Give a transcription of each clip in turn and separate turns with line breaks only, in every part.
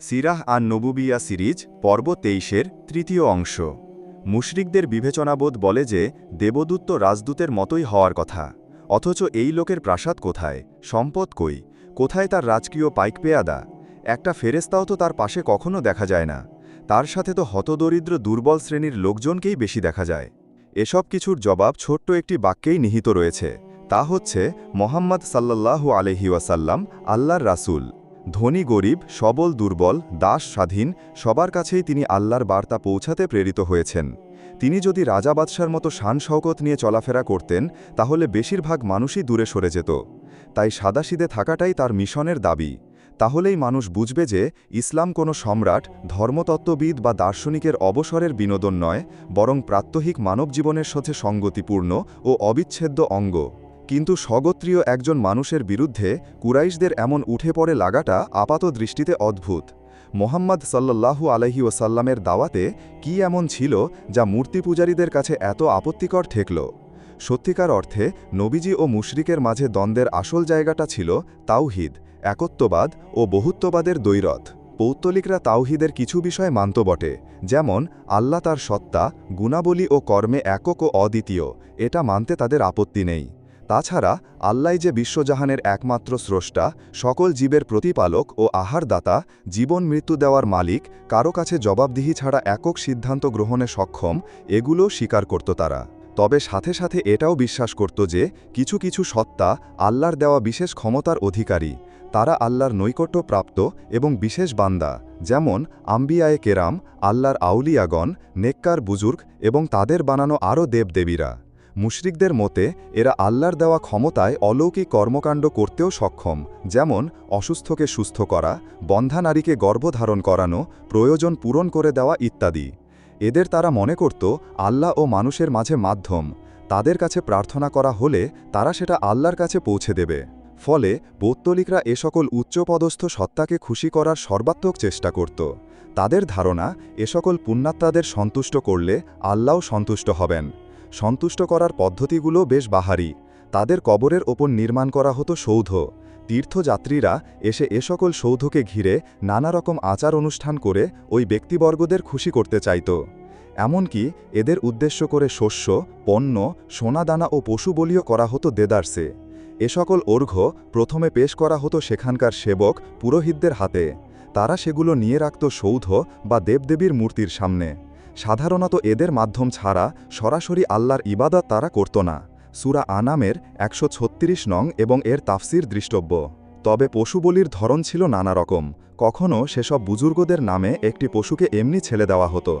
সিরাহ আর নবুবিয়া series, পর্ব তেইশের তৃতীয় অংশ। মুশরিকদের বিবেচনাবোধ বলে যে দেবদূত তো রাজদূতের মতোই হওয়ার কথা। অথচ এই লোকের প্রাসাদ কোথায়? সম্পদ কই? কোথায় তার রাজকীয় পাইক পেয়াদা? একটা ফেরেস্তাও তো তার পাশে কখনো দেখা যায় না। তার সাথে তো হতদরিদ্র দুর্বল শ্রেণির লোকজনকেই বেশি দেখা যায়। এসব কিছুর জবাব ছোট্ট একটি বাক্যেই নিহিত রয়েছে। তা হচ্ছে, মোহাম্মদ সাল্লাল্লাহু আলহি আল্লাহর রাসূল। ধনী, গরিব, সবল, দুর্বল, দাস, স্বাধীন, সবার কাছেই তিনি আল্লাহর বার্তা পৌঁছাতে প্রেরিত হয়েছেন। তিনি যদি রাজা বাদশার মতো শান শওকত নিয়ে চলাফেরা করতেন, তাহলে বেশিরভাগ মানুষই দূরে সরে যেত। তাই সাদাসিদে থাকাটাই তার মিশনের দাবি। তাহলেই মানুষ বুঝবে যে, ইসলাম কোনো সম্রাট, ধর্মতত্ত্ববিদ বা দার্শনিকের অবসরের বিনোদন নয়, বরং প্রাত্যহিক মানব জীবনের সাথে সঙ্গতিপূর্ণ ও অবিচ্ছেদ্য অঙ্গ। কিন্তু স্বগোত্রীয় একজন মানুষের বিরুদ্ধে কুরাইশদের এমন উঠে পড়ে লাগাটা আপাত দৃষ্টিতে অদ্ভুত। মোহাম্মদ সাল্লাল্লাহু আলহি ওসাল্লামের দাওয়াতে কি এমন ছিল যা মূর্তি পূজারীদের কাছে এত আপত্তিকর ঠেকল? সত্যিকার অর্থে, নবীজি ও মুশরিকের মাঝে দ্বন্দ্বের আসল জায়গাটা ছিল তাওহিদ, একত্ববাদ ও বহুত্ববাদের দৈরথ পৌত্তলিকরা তাওহিদের কিছু বিষয় মানত বটে, যেমন, আল্লাহ তার সত্তা, গুণাবলী ও কর্মে একক ও অদ্বিতীয়, এটা মানতে তাদের আপত্তি নেই। তাছাড়া আল্লাই যে বিশ্বজাহানের একমাত্র স্রষ্টা, সকল জীবের প্রতিপালক ও আহারদাতা, জীবন মৃত্যু দেওয়ার মালিক, কারও কাছে জবাবদিহি ছাড়া একক সিদ্ধান্ত গ্রহণে সক্ষম এগুলো স্বীকার করত তারা। তবে সাথে সাথে এটাও বিশ্বাস করত যে, কিছু কিছু সত্তা আল্লাহর দেওয়া বিশেষ ক্ষমতার অধিকারী। তারা আল্লাহর নৈকট্য প্রাপ্ত এবং বিশেষ বান্দা, যেমন আম্বিয়ায়ে কেরাম, আল্লাহর আউলিয়াগণ, নেককার বুজুর্গ এবং তাদের বানানো আরও দেবদেবীরা। মুশরিকদের মতে, এরা আল্লাহর দেওয়া ক্ষমতায় অলৌকিক কর্মকাণ্ড করতেও সক্ষম, যেমন অসুস্থকে সুস্থ করা, বন্ধা নারীকে গর্ভধারণ করানো, প্রয়োজন পূরণ করে দেওয়া ইত্যাদি। এদের তারা মনে করত, আল্লাহ ও মানুষের মাঝে মাধ্যম, তাদের কাছে প্রার্থনা করা হলে তারা সেটা আল্লাহর কাছে পৌঁছে দেবে। ফলে পৌত্তলিকরা এ সকল উচ্চপদস্থ সত্তাকে খুশি করার সর্বাত্মক চেষ্টা করত। তাদের ধারণা, এ সকল পুণ্যাত্মাদের সন্তুষ্ট করলে আল্লাহও সন্তুষ্ট হবেন। সন্তুষ্ট করার পদ্ধতিগুলো বেশ বাহারি। তাদের কবরের ওপর নির্মাণ করা হতো সৌধ। তীর্থযাত্রীরা এসে এ সকল সৌধকে ঘিরে নানা রকম আচার অনুষ্ঠান করে ওই ব্যক্তিবর্গদের খুশি করতে চাইত। এমনকি এদের উদ্দেশ্য করে শস্য, পণ্য, সোনাদানা ও পশু বলিও করা হতো দেদারসে। এ সকল অর্ঘ্য প্রথমে পেশ করা হতো সেখানকার সেবক পুরোহিতদের হাতে। তারা সেগুলো নিয়ে রাখত সৌধ বা দেবদেবীর মূর্তির সামনে। সাধারণত এদের মাধ্যম ছাড়া সরাসরি আল্লাহর ইবাদত তারা করত না। সুরা আনামের একশো ছত্রিশ নং এবং এর তাফসির দৃষ্টব্য। তবে পশু বলির ধরন ছিল নানা রকম। কখনও সেসব বুজুর্গদের নামে একটি পশুকে এমনি ছেলে দেওয়া হতো।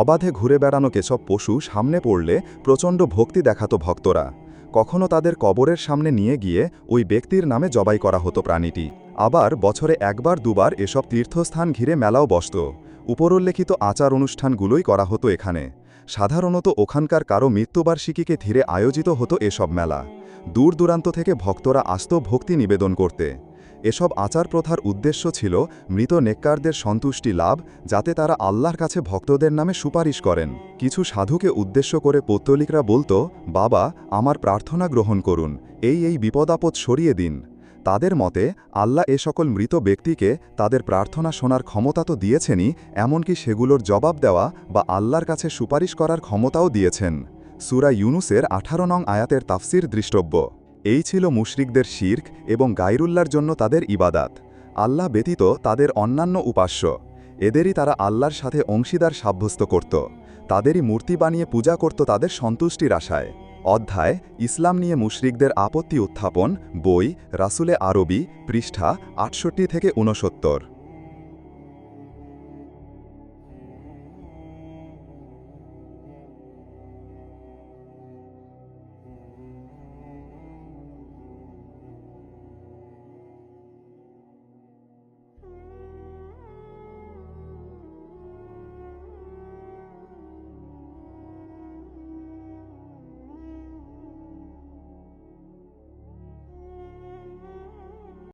অবাধে ঘুরে বেড়ানো কেসব পশু সামনে পড়লে প্রচণ্ড ভক্তি দেখাতো ভক্তরা। কখনো তাদের কবরের সামনে নিয়ে গিয়ে ওই ব্যক্তির নামে জবাই করা হতো প্রাণীটি। আবার বছরে একবার দুবার এসব তীর্থস্থান ঘিরে মেলাও বসত। উপরোল্লেখিত আচার অনুষ্ঠানগুলোই করা হতো এখানে। সাধারণত ওখানকার কারও মৃত্যুবার্ষিকীকে ধীরে আয়োজিত হতো এসব মেলা। দূর দূরান্ত থেকে ভক্তরা আস্ত ভক্তি নিবেদন করতে। এসব আচার প্রথার উদ্দেশ্য ছিল মৃত নেককারদের সন্তুষ্টি লাভ, যাতে তারা আল্লাহর কাছে ভক্তদের নামে সুপারিশ করেন। কিছু সাধুকে উদ্দেশ্য করে পৌত্তলিকরা বলতো, বাবা, আমার প্রার্থনা গ্রহণ করুন। এই এই বিপদাপদ সরিয়ে দিন। তাদের মতে, আল্লাহ এ সকল মৃত ব্যক্তিকে তাদের প্রার্থনা শোনার ক্ষমতা তো দিয়েছেনই, এমনকি সেগুলোর জবাব দেওয়া বা আল্লাহর কাছে সুপারিশ করার ক্ষমতাও দিয়েছেন। সুরা ইউনুসের আঠারো নং আয়াতের তাফসির দৃষ্টব্য। এই ছিল মুশরিকদের শির্ক এবং গাইরুল্লার জন্য তাদের ইবাদাত। আল্লাহ ব্যতীত তাদের অন্যান্য উপাস্য। এদেরই তারা আল্লাহর সাথে অংশীদার সাব্যস্ত করত। তাদেরই মূর্তি বানিয়ে পূজা করত তাদের সন্তুষ্টির আশায়। অধ্যায় ইসলাম নিয়ে মুশরিকদের আপত্তি উত্থাপন বই রাসুলে আরবি পৃষ্ঠা আটষট্টি থেকে ঊনসত্তর।